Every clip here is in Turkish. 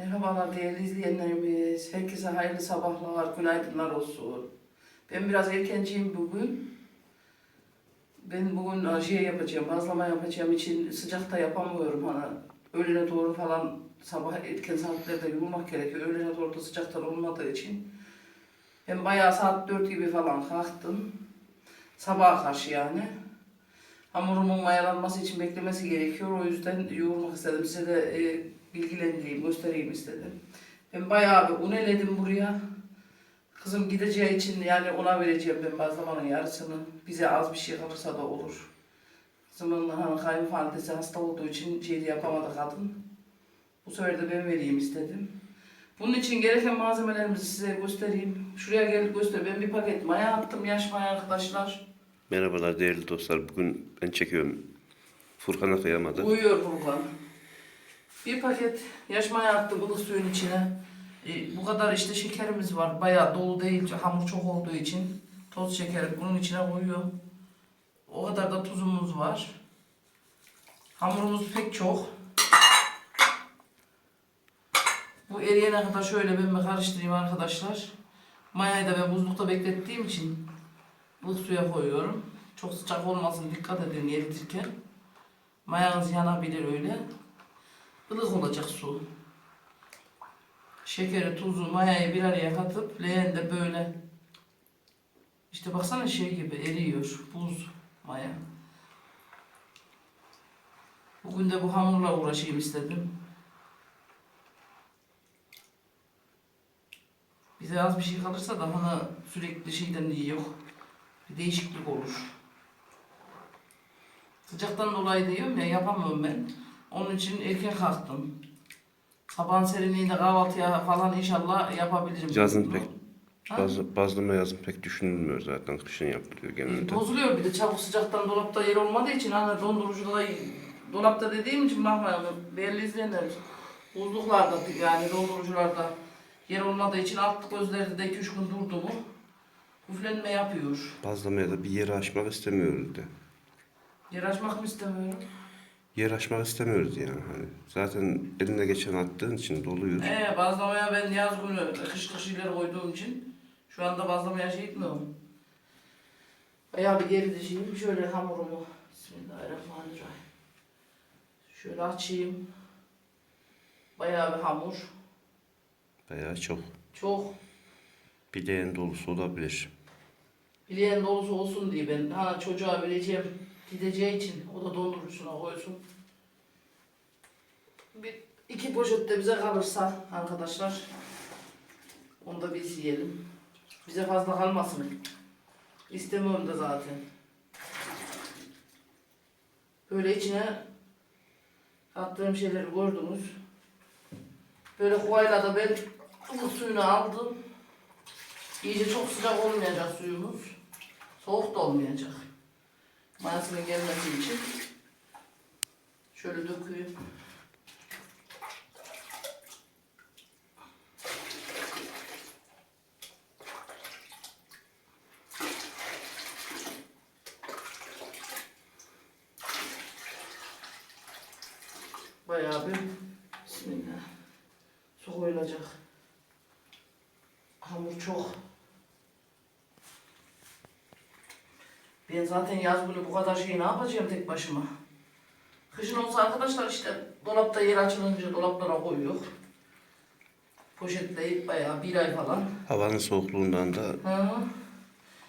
Merhabalar değerli izleyenlerimiz. Herkese hayırlı sabahlar, günaydınlar olsun. Ben biraz erkenciyim bugün. Ben bugün ajiye yapacağım, bazlama yapacağım için sıcakta yapamıyorum. Hani öğlene doğru falan sabah erken saatlerde yürümek gerekiyor. Öğlene doğru da sıcaktan olmadığı için. Ben bayağı saat 4 gibi falan kalktım. Sabaha karşı yani. Hamurumun mayalanması için beklemesi gerekiyor. O yüzden yoğurmak istedim. Size de e, bilgilendireyim, göstereyim istedim. Ben bayağı bir un eledim buraya. Kızım gideceği için yani ona vereceğim ben bazlamanın yarısını. Bize az bir şey kalırsa da olur. Kızımın hani kayınvalidesi hasta olduğu için şey yapamadı kadın. Bu sefer de ben vereyim istedim. Bunun için gereken malzemelerimizi size göstereyim. Şuraya gel göster. Ben bir paket maya attım, yaş maya arkadaşlar. Merhabalar değerli dostlar. Bugün ben çekiyorum. Furkan'a kıyamadı. Uyuyor Burkan. Bir paket yaş maya attım ılık suyun içine. E, bu kadar işte şekerimiz var. Bayağı dolu değil. Hamur çok olduğu için toz şeker bunun içine koyuyorum. O kadar da tuzumuz var. Hamurumuz pek çok. Bu eriyene kadar şöyle ben bir karıştırayım arkadaşlar. Mayayı da ben buzlukta beklettiğim için ılık suya koyuyorum. Çok sıcak olmasın dikkat edin eritirken. Mayanız yanabilir öyle. Ilık olacak su. Şekeri, tuzu, mayayı bir araya katıp leğende böyle işte baksana şey gibi eriyor. Buz, maya. Bugün de bu hamurla uğraşayım istedim. Bize az bir şey kalırsa da hani sürekli şeyden yiyor. Bir değişiklik olur. Sıcaktan dolayı diyorum ya yapamıyorum ben. Onun için erken kalktım. Sabahın serinliğinde kahvaltıya falan inşallah yapabilirim. Yazın pek bazı, bazlama yazın pek düşünülmüyor zaten. Kışın yapılıyor genelde. Bozuluyor bir de çabuk sıcaktan dolapta yer olmadığı için hani dondurucuda da dolapta dediğim için bakmayalım. Değerli izleyenler buzluklarda yani dondurucularda yer olmadığı için alt gözlerde de 2-3 gün durdu mu üflenme yapıyor. Bazlamaya da bir yeri açmak istemiyoruz de. Yer açmak mı istemiyorum? Yer açmak istemiyoruz yani. Hani zaten eline geçen attığın için doluyor. Ee, bazlamaya ben yaz günü kış kış şeyler koyduğum için şu anda bazlamaya şey etmiyorum. Bayağı bir geri dişeyim. Şöyle hamurumu Bismillahirrahmanirrahim. Şöyle açayım. Bayağı bir hamur. Bayağı çok. Çok Bileğin dolusu olabilir. bileğin dolusu olsun diye ben ha çocuğa vereceğim gideceği için o da dondurucusuna koysun. Bir iki poşet de bize kalırsa arkadaşlar onu da biz yiyelim. Bize fazla kalmasın. İstemiyorum da zaten. Böyle içine attığım şeyleri gördünüz. Böyle kovayla da ben ılık suyunu aldım. İyice çok sıcak olmayacak suyumuz. Soğuk da olmayacak. Mayasının gelmesi için. Şöyle döküyorum. Bayağı bir Bismillah. Su koyulacak. Hamur çok. Ben zaten yaz günü bu kadar şeyi ne yapacağım tek başıma? Kışın olsa arkadaşlar işte dolapta yer açılınca dolaplara koyuyor. Poşetleyip bayağı bir ay falan. Havanın soğukluğundan da Hı,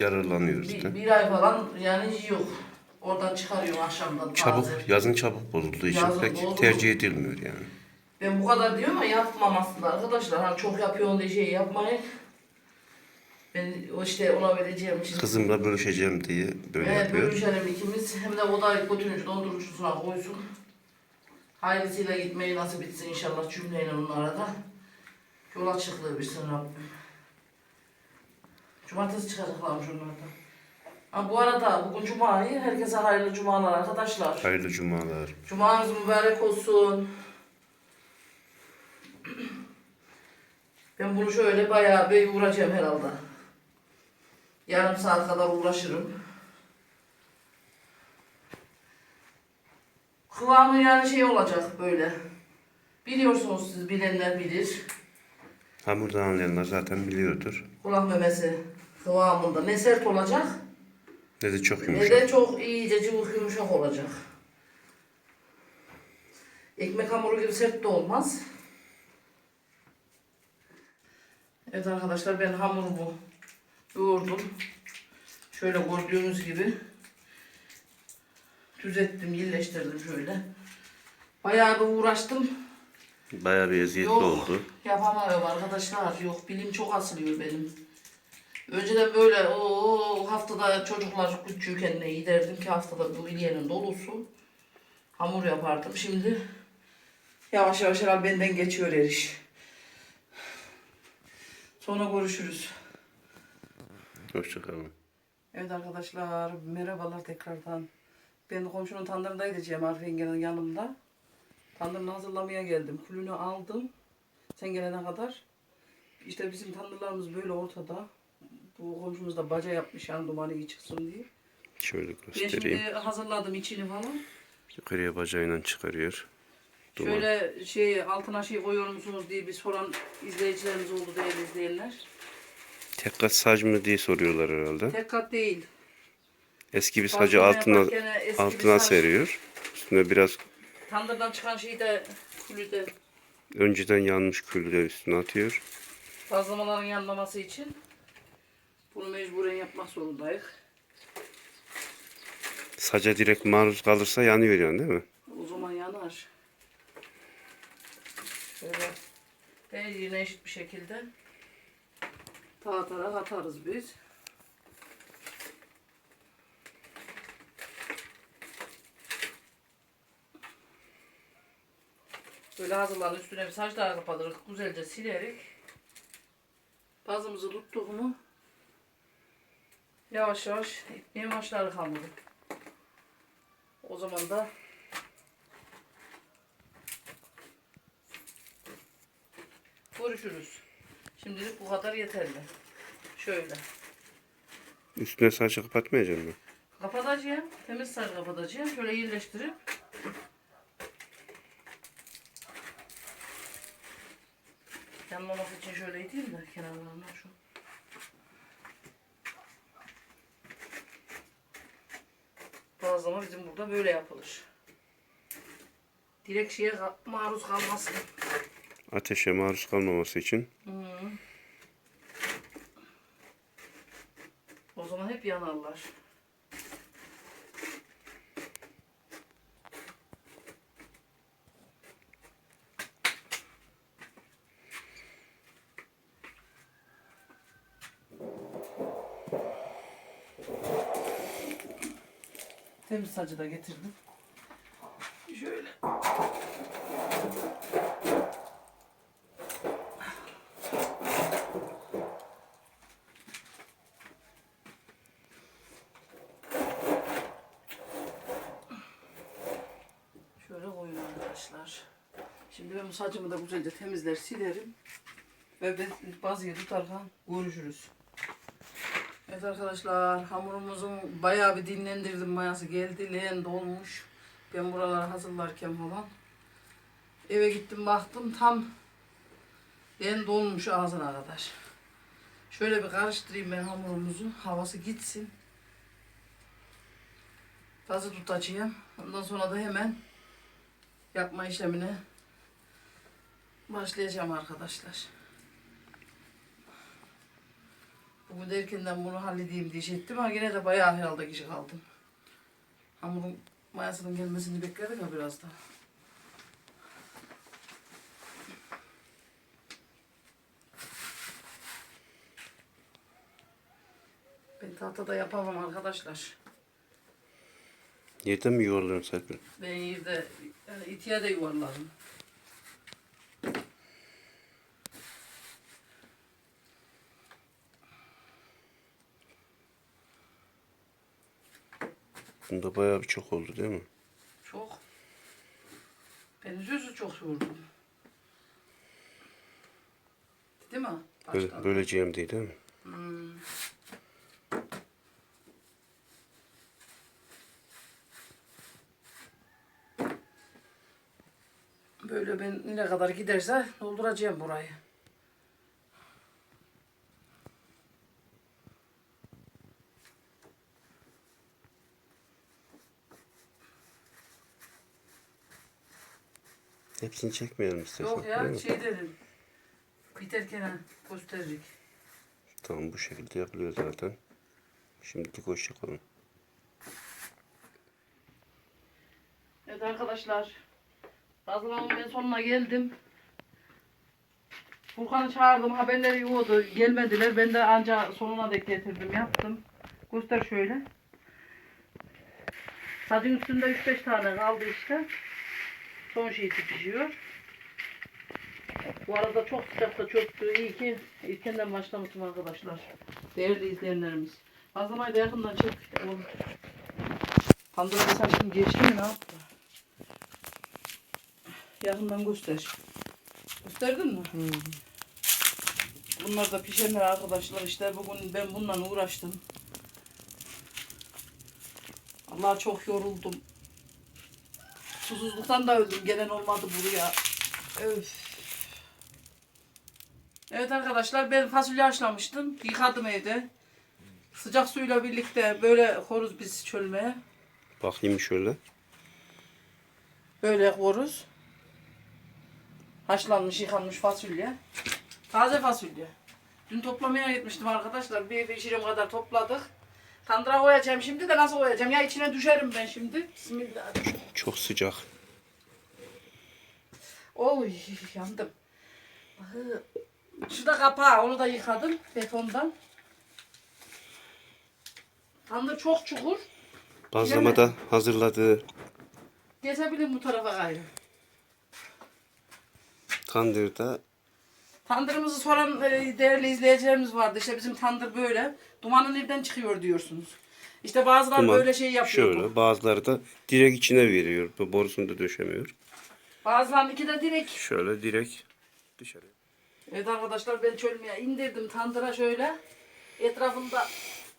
yararlanıyoruz bir, bir ay falan yani yok. Oradan çıkarıyorum akşamdan Çabuk, taze. yazın çabuk bozulduğu için Yazın pek bozulur. tercih edilmiyor yani. Ben bu kadar diyorum ama yapmam aslında arkadaşlar. Hani çok yapıyorsun diye şey yapmayın. Ben o işte ona vereceğim için. Kızımla bölüşeceğim diye böyle Evet yapıyor. bölüşelim ikimiz. Hem de o da götürünce dondurucusuna koysun. Hayırlısıyla gitmeyi nasip etsin inşallah cümleyle onlara da. Yola çıktığı bilsin Rabbim. Cumartesi çıkacaklarmış onlar da. Ha, bu arada bugün Cuma'yı herkese hayırlı cumalar arkadaşlar. Hayırlı cumalar. Cumanız mübarek olsun. Ben bunu şöyle bayağı bir uğraşacağım herhalde. Yarım saat kadar uğraşırım. Kıvamı yani şey olacak böyle. Biliyorsunuz siz bilenler bilir. Hamurdan anlayanlar zaten biliyordur. Kulak memesi kıvamında ne sert olacak Ne de çok ne yumuşak. de çok iyice cıvık yumuşak olacak. Ekmek hamuru gibi sert de olmaz. Evet arkadaşlar ben hamurumu yoğurdum. Şöyle gördüğünüz gibi düzelttim, iyileştirdim şöyle. Bayağı bir uğraştım. Bayağı bir eziyetli Yok. oldu. Yapamıyorum arkadaşlar. Yok bilim çok asılıyor benim. Önceden böyle o haftada çocuklar küçükken ne giderdim ki haftada bu ilyenin dolusu hamur yapardım. Şimdi yavaş yavaş herhalde benden geçiyor her iş. Sonra görüşürüz. Hoşçakalın. Evet arkadaşlar merhabalar tekrardan. Ben komşunun tandırına gideceğim Arif yengenin yanımda. Tandırını hazırlamaya geldim. Külünü aldım. Sen gelene kadar. İşte bizim tandırlarımız böyle ortada. Bu komşumuz da baca yapmış yani dumanı iyi çıksın diye. Şöyle Ben göstereyim. şimdi hazırladım içini falan. Yukarıya bacağıyla çıkarıyor. Duman. Şöyle şey altına şey koyuyor musunuz diye bir soran izleyicilerimiz oldu değerli izleyenler. Tek kat saç mı diye soruyorlar herhalde. Tek kat değil. Eski bir sacı altına yaparken eski bir altına saç- seriyor. Üstüne biraz Tandırdan çıkan şeyi de külü de önceden yanmış külü de üstüne atıyor. Bazlamaların yanmaması için bunu mecburen yapmak zorundayız. Saca direkt maruz kalırsa yanıyor yani değil mi? O zaman yanar. Şöyle her yerine eşit bir şekilde tahtarak atarız biz. Böyle hazırlanın üstüne bir saç daha kapatırız. Güzelce silerek bazımızı tuttuk mu yavaş yavaş ekmeğe başlarız hamuru. O zaman da görüşürüz. Şimdilik bu kadar yeterli. Şöyle. Üstüne saçı kapatmayacak mı? Kapatacağım. Temiz sarı kapatacağım. Şöyle yerleştirip yanmaması için şöyle iteyim de kenarlarına şu. Bazlama bizim burada böyle yapılır. Direkt şeye maruz kalmasın. Ateşe maruz kalmaması için. Hı. O zaman hep yanarlar. Temiz sacı da getirdim. Şöyle. Şöyle koyun arkadaşlar. Şimdi ben bu saçımı da güzelce temizler silerim. Ve ben bazıya tutarken görüşürüz. Evet arkadaşlar hamurumuzun bayağı bir dinlendirdim mayası geldi. Leğen dolmuş. Ben buraları hazırlarken falan. Eve gittim baktım tam leğen dolmuş ağzına kadar. Şöyle bir karıştırayım ben hamurumuzu. Havası gitsin. Fazla tutacağım. Ondan sonra da hemen yapma işlemine başlayacağım arkadaşlar. Bugün de erkenden bunu halledeyim diye ettim ama yine de bayağı herhalde kişi kaldım. Hamurun mayasının gelmesini bekledik ha biraz da. Ben tahtada yapamam arkadaşlar. Yerden mi yuvarlıyorsun Serpil? Ben yerde yani itiye de yuvarlarım. Bunda bayağı bir çok oldu değil mi? Çok. Ben yüzü çok yoğurdum. Değil mi? Böyle, Baştan. böleceğim değil değil mi? Hmm. Böyle ben ne kadar giderse dolduracağım burayı. Hepsini çekmeyelim istersen. Yok ya şey dedim. Biterken ha, gösteririk. Tamam bu şekilde yapılıyor zaten. Şimdilik hoşça kalın. Evet arkadaşlar. Bazılarının ben sonuna geldim. Furkan'ı çağırdım. Haberleri yoğdu. Gelmediler. Ben de anca sonuna dek getirdim. Yaptım. Göster şöyle. Sacın üstünde 3-5 tane kaldı işte. Son şeysi pişiyor. Bu arada çok sıcakta çöktü. İyi ki erkenden başlamışım arkadaşlar. Değerli izleyenlerimiz. Bazlamayı da yakından çek. Oğlum. Sen şimdi geçti mi ne yaptı? Yakından göster. Gösterdin mi? Bunlar da pişenler arkadaşlar işte bugün ben bununla uğraştım. Allah çok yoruldum. Susuzluktan da öldüm. Gelen olmadı buraya. Öf. Evet arkadaşlar ben fasulye haşlamıştım. Yıkadım evde. Sıcak suyla birlikte böyle koruz biz çölmeye. Bakayım şöyle. Böyle koruz. Haşlanmış, yıkanmış fasulye. Taze fasulye. Dün toplamaya gitmiştim arkadaşlar. Bir pişirim kadar topladık. Tandıra koyacağım şimdi de nasıl koyacağım? Ya içine düşerim ben şimdi. Bismillah. Çok sıcak. Oy yandım. Şurada kapağı onu da yıkadım betondan. Tandır çok çukur. Bazlamada hazırladığı Geçebilirim bu tarafa gayrı. tandırda Tandırımızı soran e, değerli izleyicilerimiz vardı. İşte bizim tandır böyle. Dumanı nereden çıkıyor diyorsunuz. İşte bazıları duman böyle şey yapıyor. şöyle. Bazıları da direkt içine veriyor. Bu borusunu da döşemiyor. Bazılarınınki de direkt. Şöyle direkt dışarı. Evet arkadaşlar ben çölmeye indirdim tandıra şöyle. Etrafında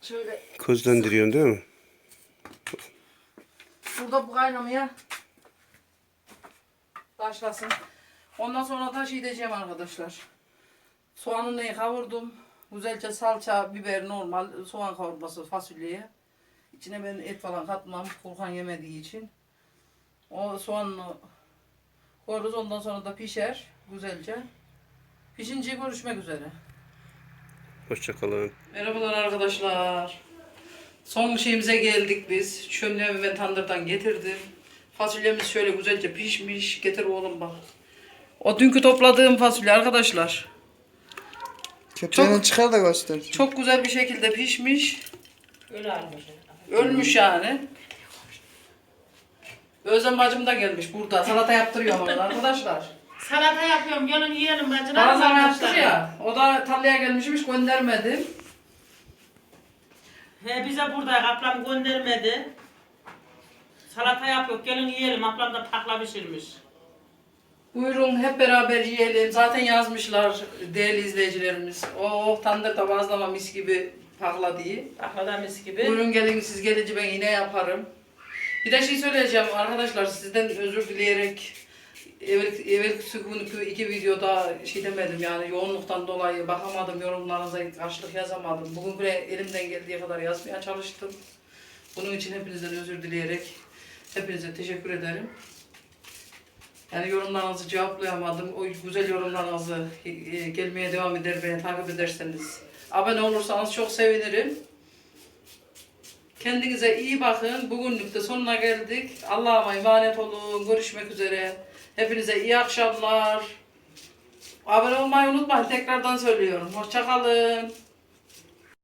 şöyle Közlendiriyorsun değil mi? burada bu kaynamaya başlasın. Ondan sonra da şey diyeceğim arkadaşlar. Soğanını kavurdum. Güzelce salça, biber normal soğan kavurması fasulyeye. İçine ben et falan katmam. Furkan yemediği için. O soğanını koyarız ondan sonra da pişer güzelce. Pişince görüşmek üzere. Hoşçakalın. Merhabalar arkadaşlar. Son şeyimize geldik biz. Çömleğimi ve tandırdan getirdim. Fasulyemiz şöyle güzelce pişmiş. Getir oğlum bak. O dünkü topladığım fasulye arkadaşlar. Köpeğini Çok- çıkar da göster. Çok güzel bir şekilde pişmiş. Öyle almış. Ölmüş yani. Özlem bacım da gelmiş burada. Salata yaptırıyor orada arkadaşlar. Salata yapıyorum. Gelin yiyelim bacılar. Bazen yaptır ya. O da tarlaya gelmişmiş göndermedim. He bize burada ablam göndermedi. Salata yapıyor. Gelin yiyelim. Ablam da pakla pişirmiş. Buyurun hep beraber yiyelim. Zaten yazmışlar değerli izleyicilerimiz. Oh tandırda bazlama mis gibi diye. Pakla da mis gibi. Buyurun gelin siz gelince ben yine yaparım. Bir de şey söyleyeceğim arkadaşlar sizden özür dileyerek evvel, evvel günkü iki videoda şey demedim yani yoğunluktan dolayı bakamadım yorumlarınıza karşılık yazamadım. Bugün bile elimden geldiği kadar yazmaya çalıştım. Bunun için hepinizden özür dileyerek hepinize teşekkür ederim. Yani yorumlarınızı cevaplayamadım. O güzel yorumlarınızı e, gelmeye devam eder beni takip ederseniz. Abone olursanız çok sevinirim. Kendinize iyi bakın. Bugünlük de sonuna geldik. Allah'a emanet olun. Görüşmek üzere. Hepinize iyi akşamlar. Abone olmayı unutmayın. Tekrardan söylüyorum. Hoşçakalın.